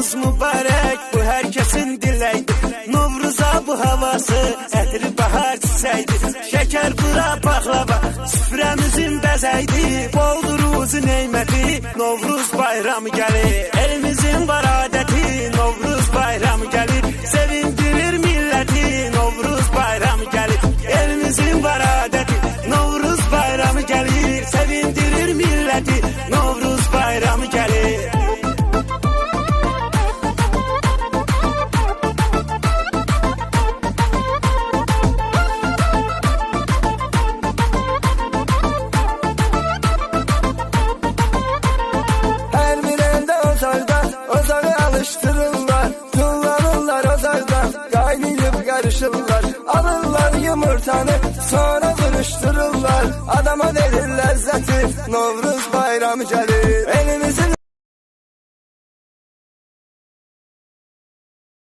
bayramımız mübarek Bu herkesin dileydi Novruza bu havası Etri bahar çiçeğidir Şeker bura baklava Süfremizin bezeydi. Boldur uzun neymeti Novruz bayramı gelir Elimizin Kaynayıp karışırlar Alırlar yumurtanı Sonra vuruştururlar Adama verir lezzeti Novruz bayramı gelir